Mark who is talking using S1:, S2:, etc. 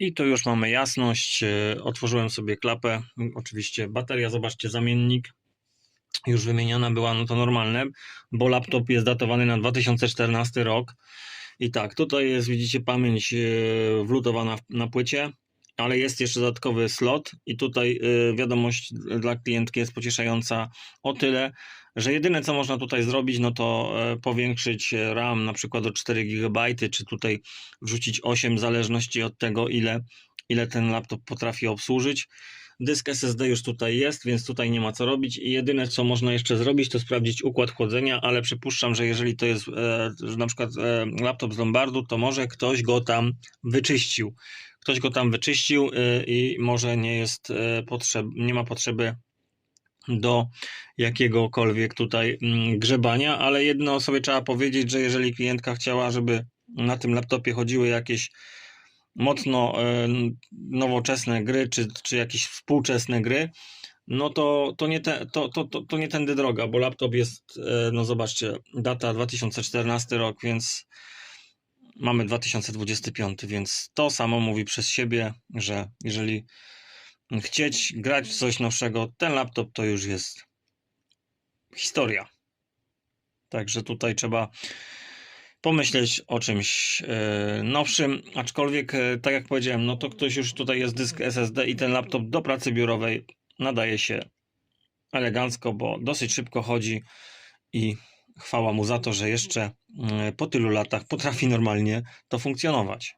S1: I tu już mamy jasność. e, Otworzyłem sobie klapę. Oczywiście bateria, zobaczcie, zamiennik. Już wymieniona była, no to normalne, bo laptop jest datowany na 2014 rok. I tak, tutaj jest, widzicie, pamięć e, wlutowana na płycie, ale jest jeszcze dodatkowy slot. I tutaj e, wiadomość dla klientki jest pocieszająca o tyle, że jedyne co można tutaj zrobić, no to e, powiększyć RAM na przykład o 4 GB, czy tutaj wrzucić 8, w zależności od tego, ile, ile ten laptop potrafi obsłużyć. Dysk SSD już tutaj jest, więc tutaj nie ma co robić. I jedyne co można jeszcze zrobić, to sprawdzić układ chłodzenia, ale przypuszczam, że jeżeli to jest e, na przykład e, laptop z Lombardu, to może ktoś go tam wyczyścił. Ktoś go tam wyczyścił e, i może nie jest e, potrzeb, nie ma potrzeby do jakiegokolwiek tutaj mm, grzebania, ale jedno sobie trzeba powiedzieć, że jeżeli klientka chciała, żeby na tym laptopie chodziły jakieś mocno e, nowoczesne gry, czy, czy jakieś współczesne gry, no to, to, nie te, to, to, to, to nie tędy droga, bo laptop jest, no zobaczcie, data 2014 rok, więc mamy 2025, więc to samo mówi przez siebie, że jeżeli chcieć grać w coś nowszego, ten laptop to już jest historia. Także tutaj trzeba pomyśleć o czymś e, nowszym, aczkolwiek e, tak jak powiedziałem, no to ktoś już tutaj jest dysk SSD i ten laptop do pracy biurowej nadaje się elegancko, bo dosyć szybko chodzi i chwała mu za to, że jeszcze mm, po tylu latach potrafi normalnie to funkcjonować.